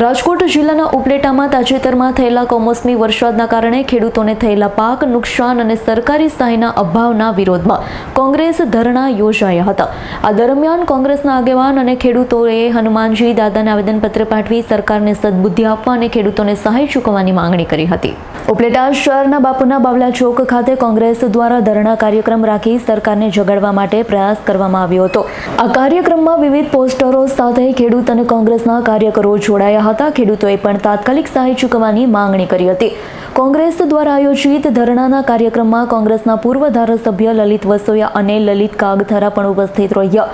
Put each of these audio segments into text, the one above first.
રાજકોટ જિલ્લાના ઉપલેટામાં તાજેતરમાં થયેલા કમોસમી વરસાદના કારણે ખેડૂતોને થયેલા પાક નુકસાન અને સરકારી સહાયના અભાવના વિરોધમાં કોંગ્રેસ ધરણા યોજાયા હતા. આ દરમિયાન કોંગ્રેસના આગેવાન અને ખેડૂતોએ હનુમાનજી દાદાને આવેદનપત્ર પાઠવી સરકારને સદબુદ્ધિ આપવા અને ખેડૂતોને સહાય ચૂકવવાની માંગણી કરી હતી. ઉપલેટા શહેરના બાપુના બાવલા ચોક ખાતે કોંગ્રેસ દ્વારા ધરણા કાર્યક્રમ રાખી સરકારને જગાડવા માટે પ્રયાસ કરવામાં આવ્યો હતો. આ કાર્યક્રમમાં વિવિધ પોસ્ટરો સાથે ખેડૂત અને કોંગ્રેસના કાર્યકરો જોડાયા હતા. ખેડૂતોએ પણ તાત્કાલિક સહાય ચૂકવવાની માંગણી કરી હતી. કોંગ્રેસ દ્વારા આયોજિત ધરણાના કાર્યક્રમમાં કોંગ્રેસના પૂર્વ ધારાસભ્ય લલિત વસોયા અને લલિત કાગથરા પણ ઉપસ્થિત રહ્યા.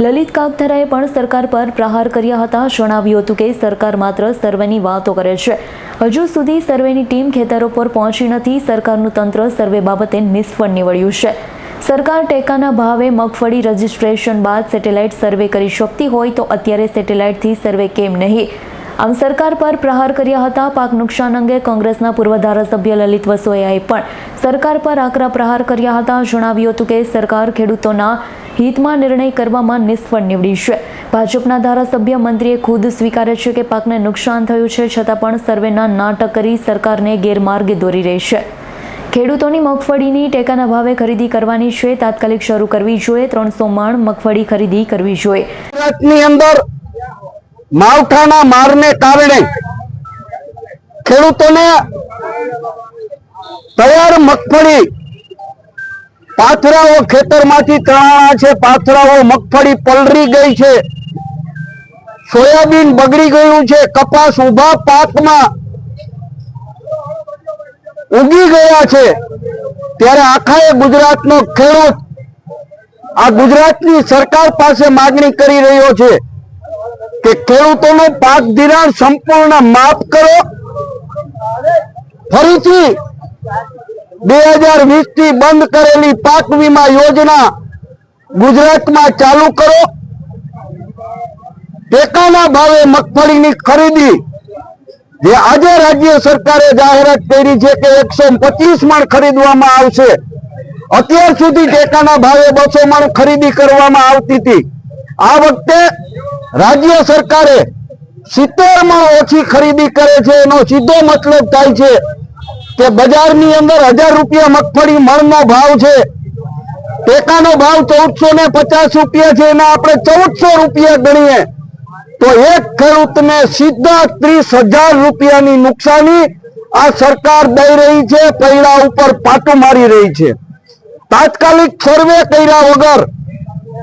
લલિત કાગથરાએ પણ સરકાર પર પ્રહાર કર્યા હતા. જણાવ્યું હતું કે સરકાર માત્ર સર્વેની વાતો કરે છે. હજુ સુધી સર્વેની ટીમ ખેતરો પર પહોંચી નથી. સરકારનું તંત્ર સર્વે બાબતે નિષ્ફળ નીવડ્યું છે. સરકાર ટેકાના ભાવે મગફળી રજીસ્ટ્રેશન બાદ સેટેલાઇટ સર્વે કરી શકતી હોય તો અત્યારે સેટેલાઇટથી સર્વે કેમ નહીં? આમ સરકાર પર પ્રહાર કર્યા હતા. પાક નુકસાન અંગે કોંગ્રેસના પૂર્વ ધારાસભ્ય લલિત વસોયાએ પણ સરકાર પર આકરા પ્રહાર કર્યા હતા. જણાવ્યું હતું કે સરકાર ખેડૂતોના હિતમાં નિર્ણય કરવામાં નિષ્ફળ નીવડી છે. ભાજપના ધારાસભ્ય મંત્રીએ ખુદ સ્વીકારે છે કે પાકને નુકસાન થયું છે, છતાં પણ સર્વેના નાટક કરી સરકારને ગેરમાર્ગે દોરી રહી છે. ખેડૂતોની મગફળીની ટેકાના ભાવે ખરીદી કરવાની છે. તાત્કાલિક શરૂ કરવી જોઈએ. ત્રણસો માણ મગફળી ખરીદી કરવી જોઈએ. માવઠાના મારને કારણે ખેડૂતોને તૈયાર મગફળી પાથરાઓ ખેતરમાંથી તણાણા છે, પાથરાઓ મગફળી પલરી ગઈ છે. સોયાબીન બગડી ગયું છે, કપાસ ઊભા પાકમાં ઉગી ગયા છે. ત્યારે આખા ગુજરાતનો ખેડૂત આ ગુજરાતની સરકાર પાસે માગણી કરી રહ્યો છે. કે ખેડૂતોનું પાક ધિરાણ સંપૂર્ણ માફ કરો. ફરીથી બે હજાર વીસથી બંધ કરેલી પાક વીમા યોજના ગુજરાતમાં ચાલુ કરો. ટેકાના ભાવે મગફળીની ખરીદી. જે આજે રાજ્ય સરકારે જાહેરાત કરી છે કે એકસો પચીસ મણ ખરીદવામાં આવશે. અત્યાર સુધી ટેકાના ભાવે બસો મણ ખરીદી કરવામાં આવતી હતી. આ વખતે રાજ્ય સરકારે સિત્તેરમાં ઓછી ખરીદી કરે છે, એનો સીધો મતલબ થાય છે કે બજારની અંદર હજાર રૂપિયા મગફળી મણનો ભાવ છે. ટેકાનો ભાવ ચૌદસો ને પચાસ રૂપિયા છે એના આપણે ચૌદસો રૂપિયા ગણીએ, તો એક ખેડૂતને સીધા ત્રીસ હજાર રૂપિયાની નુકસાની આ સરકાર દઈ રહી છે, પૈડા ઉપર પાટું મારી રહી છે. તાત્કાલિક સર્વે કર્યા વગર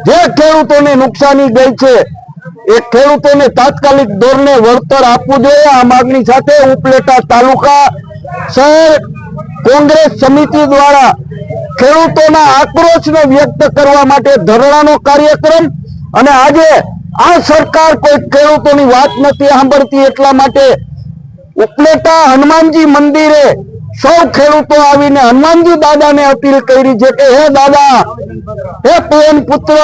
જે ખેડૂતોને નુકસાની ગઈ છે એ ખેડૂતોને તાત્કાલિક ધોરણે વળતર આપવું જોઈએ. આ માગણી સાથે ઉપલેટા તાલુકા શહેર કોંગ્રેસ સમિતિ દ્વારા ખેડૂતોના આક્રોશને વ્યક્ત કરવા માટે ધરણાનો કાર્યક્રમ અને આજે આ સરકાર કોઈ ખેડૂતોની વાત નથી સાંભળતી એટલા માટે ઉપલેટા હનુમાનજી મંદિરે સૌ ખેડૂતો આવીને હનુમાનજી દાદાને અપીલ કરી છે કે, હે દાદા, હે પવન પુત્ર,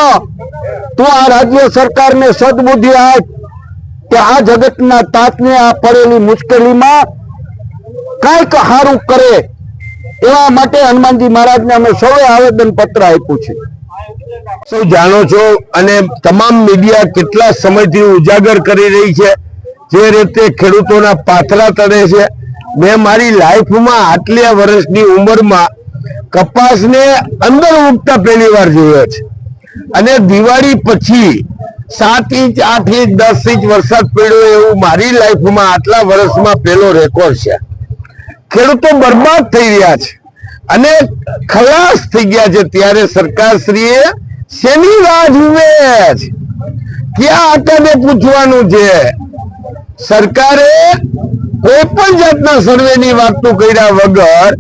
તું આ રાજ્ય સરકારને સદબુદ્ધિ આપ કે આ જગતના તાતને આ પડેલી મુશ્કેલીમાં કાંઈક સારું કરે. એવા માટે હનુમાનજી મહારાજને અમે સૌએ આવેદન પત્ર આપ્યું છે. સૌ જાણો છો અને તમામ મીડિયા કેટલા સમયથી ઉજાગર કરી રહી છે, જે રીતે ખેડૂતોના પાથરા તળે છે મેં મારી લાઈફમાં આટલી વર્ષની ઉંમરમાં કપાસને અંદર ઉગતા પહેલી વાર જોયો છે. અને દિવાળી પછી સાત ઇંચ, આઠ ઇંચ, દસ ઇંચ વરસાદ પડ્યો એવું મારી લાઈફમાં આટલા વર્ષમાં પહેલો રેકોર્ડ છે. ખેડૂતો બરબાદ થઈ રહ્યા છે. અને ખલાસ થઈ ગયા છે ત્યારે સરકારશ્રીએ શેની રાહ જુએ છે? ક્યાં આટાને પૂછવાનું છે? સરકારે કોઈ પણ જાતના સર્વેની વાતો કર્યા વગર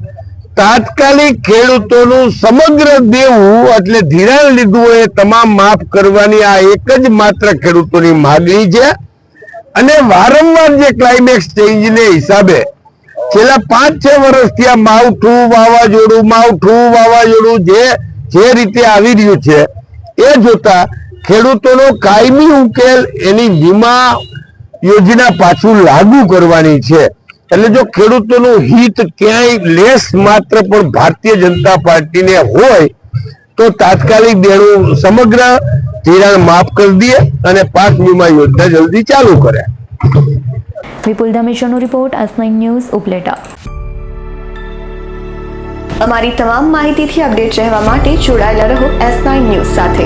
તાત્કાલિક ખેડૂતોનું સમગ્ર દેવું એટલે ધિરાણ લીધું હોય તમામ માફ કરવાની આ એક જ માત્ર ખેડૂતોની માગણી છે. અને વારંવાર જે ક્લાઇમેક્સ ચેન્જને હિસાબે છેલ્લા પાંચ, છ વર્ષથી આ માવઠું, વાવાઝોડું માવઠું, વાવાઝોડું જે જે રીતે આવી રહ્યું છે, એ જોતા ખેડૂતોનો કાયમી ઉકેલ એની વીમા યોજના પાછું લાગુ કરવાની છે. એટલે જો ખેડૂતોનું હિત ક્યાંય લેસ માત્ર પણ ભારતીય જનતા પાર્ટીને હોય તો તાત્કાલિક દેણું સમગ્ર ધિરાણ માફ કરી દે અને પાક વીમા યોજના જલ્દી ચાલુ કરે. વિપુલ ધમેશાનો રિપોર્ટ એસ ન્યૂઝ ઉપલેટા. અમારી તમામ માહિતીથી અપડેટ રહેવા માટે જોડાયેલા રહો એસ નાઇન ન્યૂઝ સાથે.